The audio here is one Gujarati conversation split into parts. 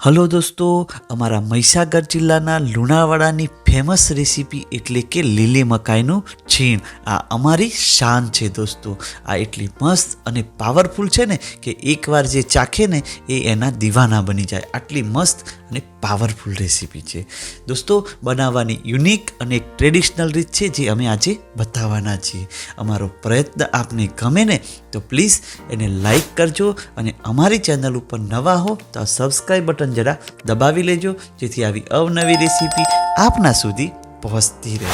હલો દોસ્તો અમારા મહીસાગર જિલ્લાના લુણાવાડાની ફેમસ રેસીપી એટલે કે લીલી મકાઈનું છીણ. આ અમારી શાન છે દોસ્તો. આ એટલી મસ્ત અને પાવરફુલ છે ને કે એકવાર જે ચાખે ને એ એના દીવાના બની જાય. આટલી મસ્ત અને પાવરફુલ રેસીપી છે. દોસ્તો, બનાવવાની યુનિક અને એક ટ્રેડિશનલ રીત છે જે અમે આજે બતાવવાના છીએ. અમારો પ્રયત્ન આપને ગમે ને તો પ્લીઝ એને લાઈક કરજો અને અમારી ચેનલ ઉપર નવા હો તો સબસ્ક્રાઈબ બટન જરા દબાવી લેજો. જેથી આવી અવનવી રેસીપી આપના સુધી પહોંચતી રહે.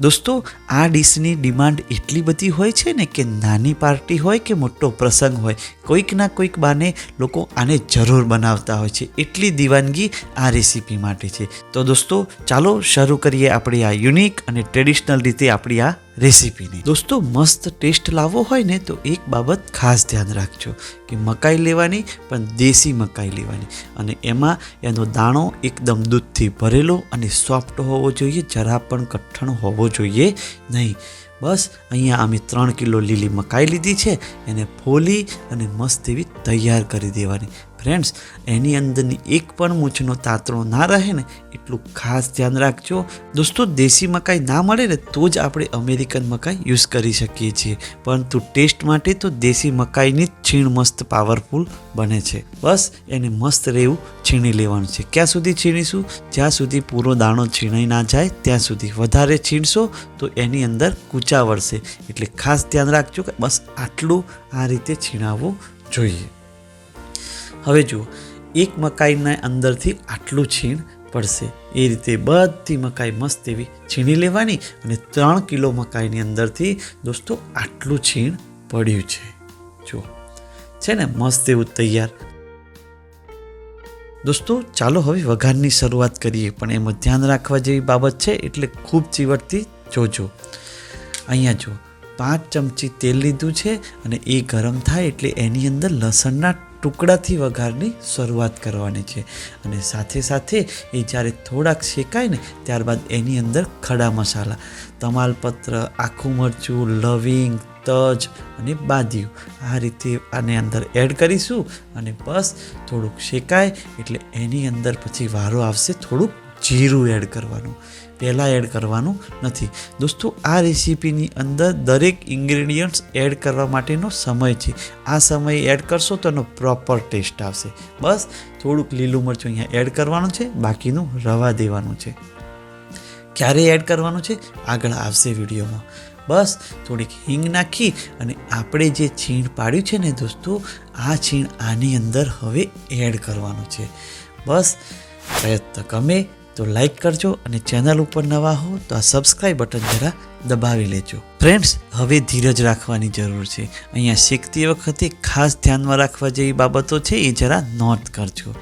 દોસ્તો, આ ડીશની ડિમાન્ડ એટલી બધી હોય છે ને કે નાની પાર્ટી હોય કે મોટો પ્રસંગ હોય, કોઈક ના કોઈક બાને લોકો આને જરૂર બનાવતા હોય છે. એટલી દીવાનગી આ રેસીપી માટે છે. તો દોસ્તો, ચાલો શરૂ કરીએ આપણી આ યુનિક અને ટ્રેડિશનલ રીતે આપણી આ રેસીપીની દોસ્તો, મસ્ત ટેસ્ટ લાવવો હોય ને તો એક બાબત ખાસ ધ્યાન રાખજો કે મકાઈ લેવાની પણ દેશી મકાઈ લેવાની. અને એમાં એનો દાણો એકદમ દૂધથી ભરેલો અને સોફ્ટ હોવો જોઈએ, જરા પણ કઠણ હોવો જોઈએ નહીં. બસ, અહીંયા અમે ત્રણ કિલો લીલી મકાઈ લીધી છે, એને ફોલી અને મસ્ત એવી તૈયાર કરી દેવાની. ફ્રેન્ડ્સ એની અંદરની એક પણ મૂછનો તાતણો ના રહે ને, એટલું ખાસ ધ્યાન રાખજો. દોસ્તો, દેશી મકાઈ ના મળે ને, તો જ આપણે અમેરિકન મકાઈ યુઝ કરી શકીએ છીએ. પરંતુ ટેસ્ટ માટે તો દેશી મકાઈની જ છીણ મસ્ત પાવરફુલ બને છે. બસ, એને મસ્ત રહેવું છીણી લેવાનું છે. ક્યાં સુધી છીણીશું? જ્યાં સુધી પૂરો દાણો છીણાઈ ના જાય, ત્યાં સુધી વધારે છીણશો તો એની અંદર કૂચા વળશે. એટલે ખાસ ધ્યાન રાખજો કે બસ આટલું આ રીતે છીણાવવું જોઈએ. હવે જુઓ, એક મકાઈના અંદરથી આટલું છીણ પડશે. એ રીતે બધી મકાઈ મસ્ત એવી છીણી લેવાની અને ત્રણ કિલો મકાઈની અંદરથી દોસ્તો આટલું છીણ પડ્યું છે. જુઓ, છે ને મસ્ત એવું તૈયાર. દોસ્તો, ચાલો હવે વઘારની શરૂઆત કરીએ, પણ એમાં ધ્યાન રાખવા જેવી બાબત છે એટલે ખૂબ ચીવટથી જોજો. અહીંયા જો પાંચ ચમચી તેલ લીધું છે અને એ ગરમ થાય એટલે એની અંદર લસણના ટુકડાથી વઘારની શરૂઆત કરવાની છે. અને સાથે સાથે એ જ્યારે થોડાક શેકાય ને ત્યારબાદ એની અંદર ખડા મસાલા, તમાલપત્ર, આખું મરચું, લવિંગ, તજ અને બાદિયું આ રીતે આને અંદર એડ કરીશું અને બસ થોડુંક શેકાય એટલે એની અંદર પછી વારો આવશે થોડુંક જીરું એડ કરવાનું. પહેલાં એડ કરવાનું નથી. દોસ્તો, આ રેસીપીની અંદર દરેક ઇન્ગ્રેડિયન્ટ્સ એડ કરવા માટેનો સમય છે. આ સમય એડ કરશો તો એનો પ્રોપર ટેસ્ટ આવશે. બસ, થોડુંક લીલું મરચું અહીંયા એડ કરવાનું છે, બાકીનું રવા દેવાનું છે. ક્યારે એડ કરવાનું છે? આગળ આવશે વિડીયોમાં. બસ, થોડીક હિંગ નાખી અને આપણે જે છીણ પાડ્યું છે ને દોસ્તો, આ છીણ આની અંદર હવે એડ કરવાનું છે. બસ, પ્રયત્ન ગમે તો લાઈક કરજો અને ચેનલ ઉપર નવા હો તો આ સબસ્ક્રાઈબ બટન જરા દબાવી લેજો. ફ્રેન્ડ્સ, હવે ધીરજ રાખવાની જરૂર છે. અહીંયા શીખતી વખતે ખાસ ધ્યાનમાં રાખવા જેવી બાબતો છે એ જરા નોટ કરજો.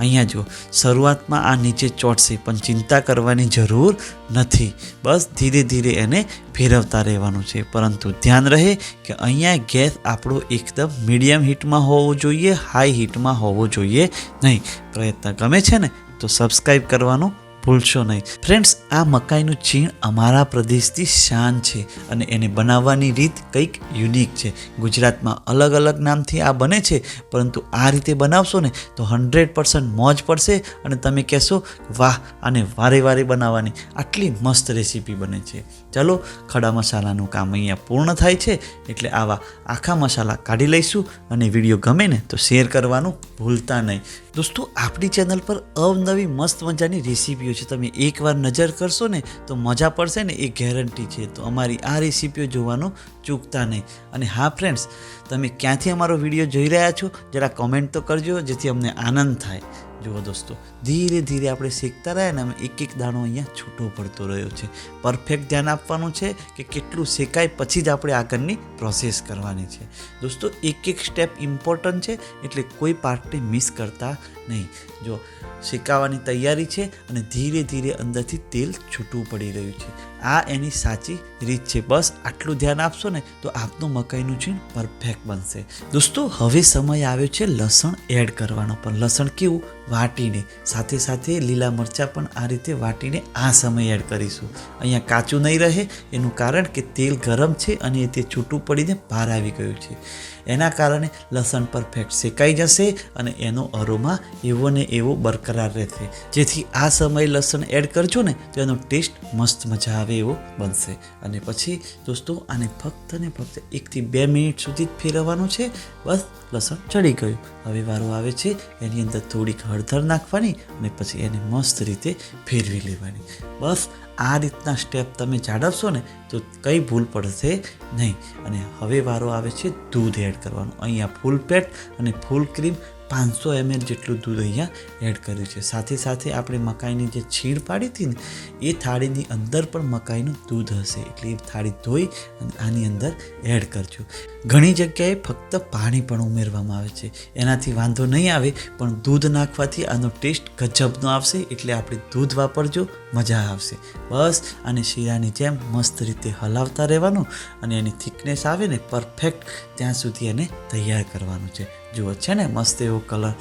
અહીંયા જો શરૂઆતમાં આ નીચે ચોટશે, પણ ચિંતા કરવાની જરૂર નથી. બસ ધીરે ધીરે એને ફેરવતા રહેવાનું છે. પરંતુ ધ્યાન રહે કે અહીંયા ગેસ આપણો એકદમ મીડિયમ હીટમાં હોવો જોઈએ, હાઈ હીટમાં હોવો જોઈએ નહીં. પ્રયત્ન ગમે છે ને તો સબસ્ક્રાઈબ કરવાનું ભૂલશો નહીં. ફ્રેન્ડ્સ આ મકાઈનું છીણ અમારા પ્રદેશથી શાન છે અને એને બનાવવાની રીત કંઈક યુનિક છે. ગુજરાતમાં અલગ અલગ નામથી આ બને છે, પરંતુ આ રીતે બનાવશો ને તો હંડ્રેડ પર્સન્ટ મોજ પડશે અને તમે કહેશો, વાહ, આને વારે વારે બનાવવાની આટલી મસ્ત રેસીપી બને છે. ચાલો, ખડા મસાલાનું કામ અહીંયા પૂર્ણ થાય છે, એટલે આવા આખા મસાલા કાઢી લઈશું અને વીડિયો ગમે ને તો શેર કરવાનું ભૂલતા નહીં. દોસ્તો, આપણી ચેનલ પર અવનવી મસ્ત મજાની રેસીપીઓ છે. તમે એકવાર નજર કરશો ને તો મજા પડશે ને, એ ગેરંટી છે. તો અમારી આ રેસીપીઓ જોવાનું ચૂકતા નહીં. અને હા ફ્રેન્ડ્સ તમે ક્યાંથી અમારો વીડિયો જોઈ રહ્યા છો? જરા કોમેન્ટ તો કરજો, જેથી અમને આનંદ થાય. જુઓ દોસ્તો, ધીરે ધીરે આપણે શીખતા રહ્યા ને એક એક દાણો અહીંયા છૂટો પડતો રહ્યો છે. પરફેક્ટ ધ્યાન આપવાનું છે કે કેટલું શેકાય પછી જ આપણે આગળની પ્રોસેસ કરવાની છે. દોસ્તો એક એક સ્ટેપ ઇમ્પોર્ટન્ટ છે એટલે કોઈ પાર્ટને મિસ કરતા નહીં. જો શેકાવાની તૈયારી છે અને ધીરે ધીરે અંદરથી તેલ છૂટું પડી રહ્યું છે. આ એની સાચી રીત છે. બસ આટલું ધ્યાન આપશો ને તો આપનું મકાઈનું છીણ પરફેક્ટ બનશે. દોસ્તો, હવે સમય આવ્યો છે લસણ એડ કરવાનો પણ. લસણ કેવું? વાટીને. સાથે સાથે લીલા મરચાં પણ આ રીતે વાટીને આ સમય એડ કરીશું. અહીંયા કાચું નહીં રહે. એનું કારણ કે તેલ ગરમ છે અને તે છૂટું પડીને બહાર આવી ગયું છે. એના કારણે લસણ પરફેક્ટ શેકાઈ જશે અને એનો અરોમા એવો ને એવો બરકરાર રહેશે. જેથી આ સમયે લસણ એડ કરજો ને તો એનો ટેસ્ટ મસ્ત મજા આવે. એવો બનશે. અને પછી દોસ્તો, આને ફક્ત ને ફક્ત એકથી બે મિનિટ સુધી જ ફેરવવાનું છે. બસ, લસણ ચડી ગયું. હવે વારો આવે છે, એની અંદર થોડીક હળદર નાખવાની અને પછી એને મસ્ત રીતે ફેરવી લેવાની. બસ, આ રીતના સ્ટેપ તમે જાળવશો ને, તો કંઈ ભૂલ પડશે નહીં. અને હવે વારો આવે છે, દૂધ એડ કરવાનું. અહીંયા ફૂલ પેટ અને ફૂલ ક્રીમ પાંચસો એમએલ જેટલું દૂધ અહીંયા એડ કર્યું છે. સાથે સાથે આપણે મકાઈની જે છીણ પાડી હતી ને, એ થાળીની અંદર પણ મકાઈનું દૂધ હશે. એટલે એ થાળી ધોઈ અને આની અંદર એડ કરજો. ઘણી જગ્યાએ ફક્ત પાણી પણ ઉમેરવામાં આવે છે. એનાથી વાંધો નહીં આવે, પણ દૂધ નાખવાથી આનો ટેસ્ટ ગજબનો આવશે, એટલે આપણે દૂધ વાપરજો, મજા આવશે. બસ, અને શીરાની જેમ મસ્ત રીતે હલાવતા રહેવાનું, અને એની થિકનેસ આવે ને પરફેક્ટ ત્યાં સુધી એને તૈયાર કરવાનું છે. જુઓ, છે ને, મસ્ત એવો કલર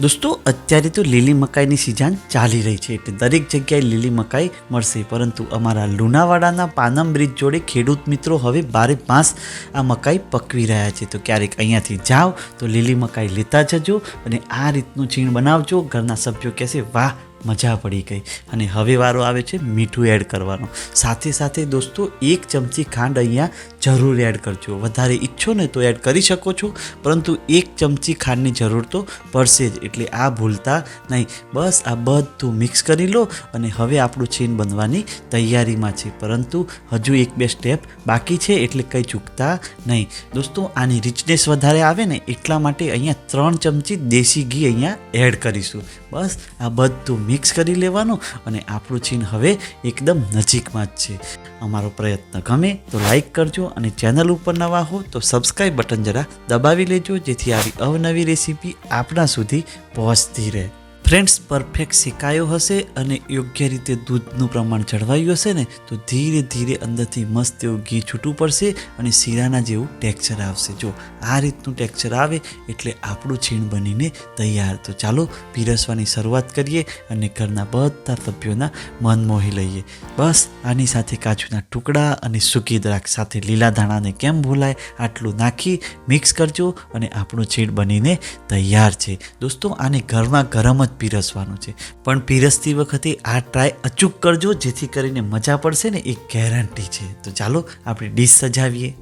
દોસ્તો, અત્યારે તો લીલી મકાઈની સિઝન ચાલી રહી છે એટલે દરેક જગ્યાએ લીલી મકાઈ મળશે. પરંતુ અમારા લુણાવાડાના પાનમ બ્રિજ જોડે ખેડૂત મિત્રો હવે બારે માસ આ મકાઈ પકવી રહ્યા છે. તો ક્યારેક અહીંયાથી જાઓ, તો લીલી મકાઈ લેતા જજો અને આ રીતનું છીણ બનાવજો. ઘરના સભ્યો કહેશે, વાહ મજા પડી ગઈ. અને હવે વારો આવે છે મીઠું એડ કરવાનો. સાથે સાથે દોસ્તો, એક ચમચી ખાંડ અહીંયા જરૂર એડ કરજો. વધારે ઈચ્છો ને તો એડ કરી શકો છો, પરંતુ એક ચમચી ખાંડની જરૂર તો પડશે જ. એટલે આ ભૂલતા નહીં. બસ આ બધું મિક્સ કરી લો અને હવે આપણું છીન બનવાની તૈયારીમાં છે. પરંતુ હજુ એક બે સ્ટેપ બાકી છે એટલે કંઈ ચૂકતા નહીં. દોસ્તો, આની રિચનેસ વધારે આવે ને એટલા માટે અહીંયા ત્રણ ચમચી દેશી ઘી અહીંયા એડ કરીશું. બસ આ બધું મિક્સ કરી લેવાનું અને આપણું છીન હવે એકદમ નજીકમાં જ છે. અમારો પ્રયત્ન ગમે તો લાઈક કરજો અને ચેનલ ઉપર નવા હો તો સબસ્ક્રાઈબ બટન જરા દબાવી લેજો જેથી આવી અવનવી રેસીપી આપણા સુધી પહોંચતી રહે. ફ્રેન્ડ્સ પરફેક્ટ શેકાયો હશે અને યોગ્ય રીતે દૂધનું પ્રમાણ જળવાયું હશે ને, તો ધીરે ધીરે અંદરથી મસ્ત એવું ઘી છૂટું પડશે અને શીરાના જેવું ટેક્સચર આવશે. જો આ રીતનું ટેક્ચર આવે એટલે આપણું છીણ બનીને તૈયાર. તો ચાલો પીરસવાની શરૂઆત કરીએ અને ઘરના બધા સભ્યોના મન મોહી લઈએ. બસ, આની સાથે કાજુના ટુકડા અને સૂકી દ્રાક્ષ સાથે લીલા ધાણાને કેમ ભૂલાય આટલું નાખી મિક્સ કરજો અને આપણું છીણ બનીને તૈયાર છે. દોસ્તો, આને ઘરમાં ગરમ જ પીરસવાનું છે. પણ પીરસતી વખતે આ ટ્રાય અચૂક કરજો, જેથી કરીને મજા પડશે ને એ ગેરંટી છે. તો ચાલો આપણે ડીશ સજાવીએ.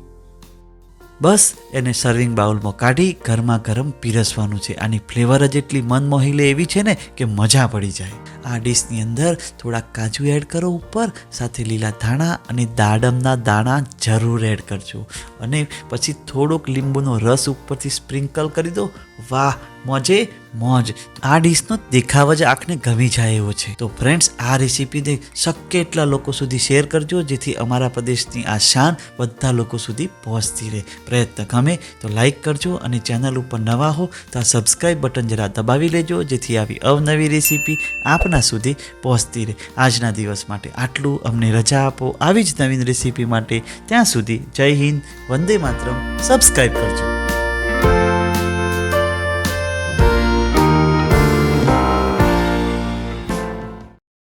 બસ, એને સર્વિંગ બાઉલમાં કાઢી ગરમા ગરમ પીરસવાનું છે. આની ફ્લેવર જ એટલી મન મોહી લે એવી છે ને કે મજા પડી જાય. આ ડીશની અંદર થોડા કાજુ એડ કરો ઉપર, સાથે લીલા ધાણા અને દાડમના દાણા જરૂર એડ કરજો. અને પછી થોડોક લીંબુનો રસ ઉપરથી સ્પ્રિંકલ કરી દો. વાહ મોજે મોજ. આ ડીશનો દેખાવ જ આંખને ગમી જાય એવો છે. તો ફ્રેન્ડ્સ આ રેસીપીને શક્ય એટલા લોકો સુધી શેર કરજો, જેથી અમારા પ્રદેશની આ શાન બધા લોકો સુધી પહોંચતી રહે. પ્રયત્ન ગમે તો લાઈક કરજો અને ચેનલ ઉપર નવા હો તો આ સબસ્ક્રાઈબ બટન જરા દબાવી લેજો, જેથી આવી અવનવી રેસીપી આપના સુધી પહોંચતી રહે. આજના દિવસ માટે આટલું. અમને રજા આપો. આવી જ નવીન રેસીપી માટે ત્યાં સુધી જય હિન્દ. વંદે માતરમ. સબસ્ક્રાઈબ કરજો.